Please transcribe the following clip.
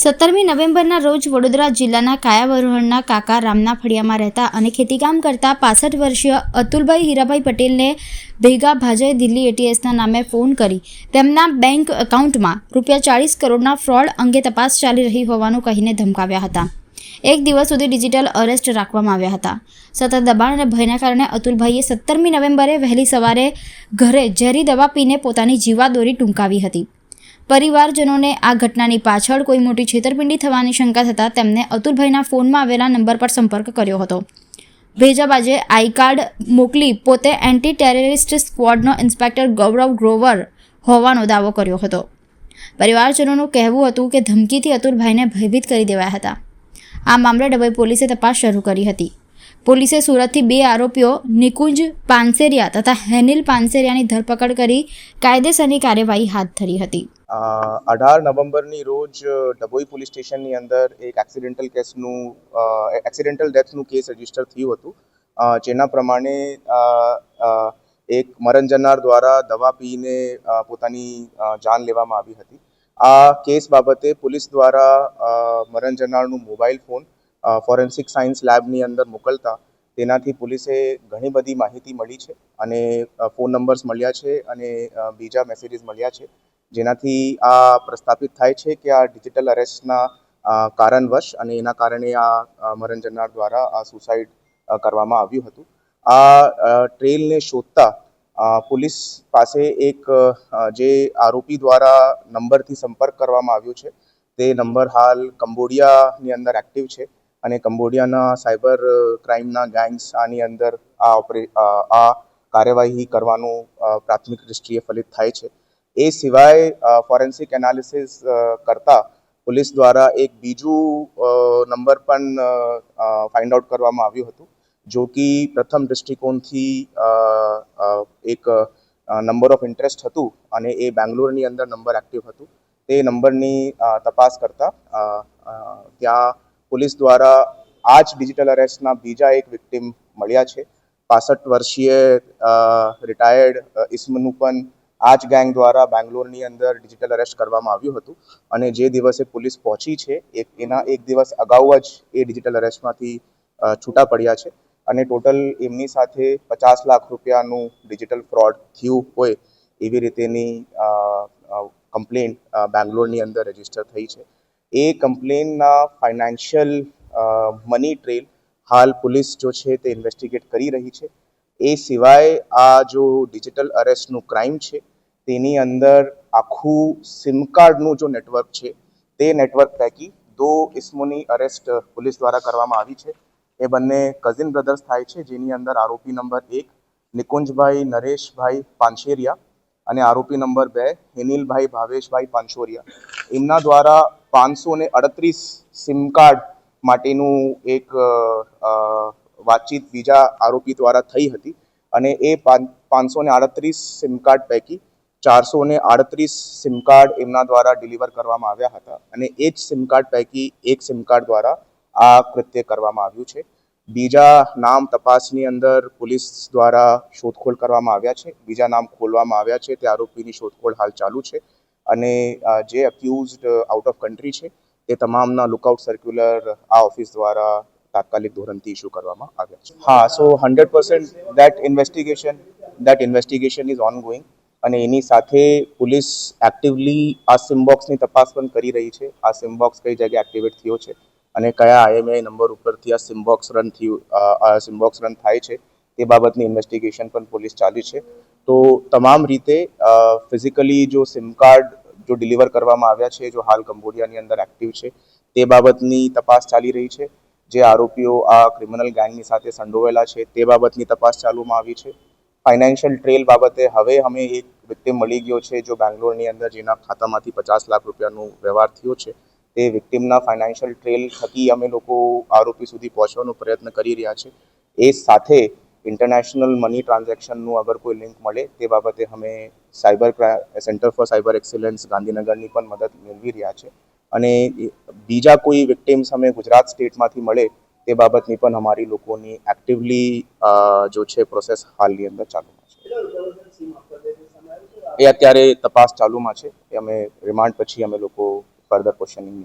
સત્તરમી નવેમ્બરના રોજ વડોદરા જિલ્લાના કાયાવરોહણના કાકા રામના ફળિયામાં રહેતા અને ખેતીકામ કરતા પાસઠ વર્ષીય અતુલભાઈ હીરાભાઈ પટેલને ભેગા ભાજય દિલ્હી એટીએસના નામે ફોન કરી. તેમના બેંક એકાઉન્ટમાં રૂપિયા ચાળીસ કરોડના ફ્રોડ અંગે તપાસ ચાલી રહી હોવાનું કહીને ધમકાવ્યા હતા. એક દિવસ સુધી ડિજિટલ અરેસ્ટ રાખવામાં આવ્યા હતા. સતત દબાણ અને ભયના કારણે અતુલભાઈએ સત્તરમી નવેમ્બરે વહેલી સવારે ઘરે ઝેરી દવા પીને પોતાની જીવાદોરી ટૂંકાવી હતી. પરિવારજનોને આ ઘટનાની પાછળ કોઈ મોટી છેતરપિંડી થવાની શંકા થતાં તેમને અતુલભાઈના ફોનમાં આવેલા નંબર પર સંપર્ક કર્યો હતો. ભેજાબાજે આઈ કાર્ડ મોકલી પોતે એન્ટી ટેરરિસ્ટ સ્ક્વોડનો ઇન્સ્પેક્ટર ગૌરવ ગ્રોવર હોવાનો દાવો કર્યો હતો. પરિવારજનોનું કહેવું હતું કે ધમકીથી અતુલભાઈને ભયભીત કરી દેવાયા હતા. આ મામલે ડભોઈ પોલીસે તપાસ શરૂ કરી હતી. પોલીસે સુરતથી બે આરોપીઓ, નિકુંજ પાનસેરિયા તથા હેનિલ પાનસેરિયાની ધરપકડ કરી કાયદેસરની કાર્યવાહી હાથ ધરી હતી. અઢાર નવેમ્બરની રોજ ડભોઈ પોલીસ સ્ટેશનની અંદર એક એક્સિડેન્ટલ કેસનું એક્સિડેન્ટલ ડેથનું કેસ રજિસ્ટર થયું હતું. જેના પ્રમાણે એક મરણ જનાર દ્વારા દવા પીને પોતાની જાન લેવામાં આવી હતી. આ કેસ બાબતે પોલીસ દ્વારા મરણ જનારનું મોબાઈલ ફોન ફોરેન્સિક સાયન્સ લેબની અંદર મોકલતા, તેનાથી પોલીસે ઘણી બધી માહિતી મળી છે અને ફોન નંબર્સ મળ્યા છે અને બીજા મેસેજીસ મળ્યા છે. જેનાથી આ પ્રસ્થાપિત થાય છે કે આ ડિજિટલ અરેસ્ટના કારણવશ અને એના કારણે આ મરણ જનાર દ્વારા આ સુસાઇડ કરવામાં આવ્યું હતું. આ ટ્રેલને શોધતા પોલીસ પાસે એક જે આરોપી દ્વારા નંબરથી સંપર્ક કરવામાં આવ્યો છે. તે નંબર હાલ કંબોડિયાની અંદર એક્ટિવ છે. અને કંબોડિયાના સાયબર ક્રાઇમના ગેંગ્સ આની અંદર આ ઓપરે આ કાર્યવાહી કરવાનું પ્રાથમિક દૃષ્ટિએ ફલિત થાય છે. એ સિવાય ફોરેન્સિક એનાલિસિસ કરતા પોલીસ દ્વારા એક બીજું નંબર પણ ફાઇન્ડ આઉટ કરવામાં આવ્યું હતું, જો કે પ્રથમ દૃષ્ટિકોણથી એક નંબર ઓફ ઇન્ટરેસ્ટ હતું અને એ બેંગ્લોરની અંદર નંબર એક્ટિવ હતું. તે નંબરની તપાસ કરતા ત્યાં પોલીસ દ્વારા આ જ ડિજિટલ અરેસ્ટના બીજા એક વિક્ટિમ મળ્યા છે. પાસઠ વર્ષીય રિટાયર્ડ ઇસ્મનું પણ આ જ ગેંગ દ્વારા બેંગ્લોરની અંદર ડિજિટલ અરેસ્ટ કરવામાં આવ્યું હતું અને જે દિવસે પોલીસ પહોંચી છે એક એના એક દિવસ અગાઉ જ એ ડિજિટલ અરેસ્ટમાંથી છૂટા પડ્યા છે અને ટોટલ એમની સાથે પચાસ લાખ રૂપિયાનું ડિજિટલ ફ્રોડ થયું હોય એવી રીતેની કમ્પ્લેન બેંગ્લોરની અંદર રજિસ્ટર થઈ છે. એ કમ્પ્લેનના ફાઇનાન્શિયલ મની ટ્રેલ હાલ પોલીસ જો છે તે ઇન્વેસ્ટિગેટ કરી રહી છે. એ સિવાય આ જો ડિજિટલ અરેસ્ટનું ક્રાઇમ છે, તેની અંદર આખું સિમ કાર્ડનું જો નેટવર્ક છે, તે નેટવર્ક પૈકી દો ઇસમોની અરેસ્ટ પોલીસ દ્વારા કરવામાં આવી છે. એ બંને કઝિન બ્રધર્સ થાય છે, જેની અંદર આરોપી નંબર એક નિકુંજભાઈ નરેશભાઈ પાંછેરિયા અને આરોપી નંબર બે હેનિલભાઈ ભાવેશભાઈ પાંછોરિયા. એમના દ્વારા પાંચસો ને અડત્રીસ સિમ કાર્ડ માટેનું એક વાતચીત બીજા આરોપી દ્વારા થઈ હતી અને એ પાંચસો ને આડત્રીસ સિમ કાર્ડ પૈકી ચારસો ને આડત્રીસ સિમ કાર્ડ એમના દ્વારા ડિલિવર કરવામાં આવ્યા હતા અને એ જ સિમ કાર્ડ પૈકી એક સિમ કાર્ડ દ્વારા આ કૃત્ય કરવામાં આવ્યું છે. બીજા નામ તપાસની અંદર પોલીસ દ્વારા શોધખોળ કરવામાં આવ્યા છે. બીજા નામ ખોલવામાં આવ્યા છે. તે આરોપીની શોધખોળ હાલ ચાલુ છે. અને જે અક્યુઝડ આઉટ ઓફ કન્ટ્રી છે તે તમામના લુકઆઉટ સર્ક્યુલર આ ઓફિસ દ્વારા તાત્કાલિક ધોરણથી ઇસ્યુ કરવામાં આવ્યા છે. હા so hundred percent that investigation that investigation is on going અને એની સાથે પોલીસ એક્ટિવલી આ સિમબોક્સની તપાસ પણ કરી રહી છે. આ સિમબોક્સ કઈ જગ્યાએ એક્ટિવેટ થયો છે અને કયા આઈએમઆઈ નંબર ઉપરથી આ સિમબોક્સ રન થયું સિમબોક્સ રન થાય છે તે બાબતની ઇન્વેસ્ટિગેશન પણ પોલીસ ચાલી છે. તો તમામ રીતે ફિઝિકલી જો સિમ કાર્ડ જો ડિલિવર કરવામાં આવ્યા છે, જો હાલ કંબોડિયાની અંદર એક્ટિવ છે, તે બાબતની તપાસ ચાલી રહી છે. જે આરોપીઓ આ ક્રિમિનલ ગેંગની સાથે સંડોવાયેલા છે, તે બાબતની તપાસ ચાલુમાં આવી છે. ફાઇનાન્શિયલ ટ્રેલ બાબતે હવે અમે એક વ્યક્તિ મળી ગયો છે, જો બેંગ્લોરની અંદર જેના ખાતામાંથી પચાસ લાખ રૂપિયાનો વ્યવહાર થયો છે. તે વિક્ટિમના ફાઇનાન્શિયલ ટ્રેલ થકી અમે લોકો આરોપી સુધી પહોંચવાનો પ્રયત્ન કરી રહ્યા છે. એ સાથે ઇન્ટરનેશનલ મની ટ્રાન્ઝેક્શનનું અગર કોઈ લિંક મળે, તે બાબતે અમે cyber centre for cyber excellence ગાંધીનગરની પણ મદદ મેળવી રહ્યા છે. અને બીજા કોઈ વિક્ટિમ્સ અમે ગુજરાત સ્ટેટમાંથી મળે, તે બાબતની પણ અમારી લોકોની એક્ટિવલી જો છે પ્રોસેસ હાલની અંદર ચાલુમાં છે. એ અત્યારે તપાસ ચાલુમાં છે. એ અમે રિમાન્ડ પછી અમે લોકો ફર્ધર ક્વેશ્ચનિંગ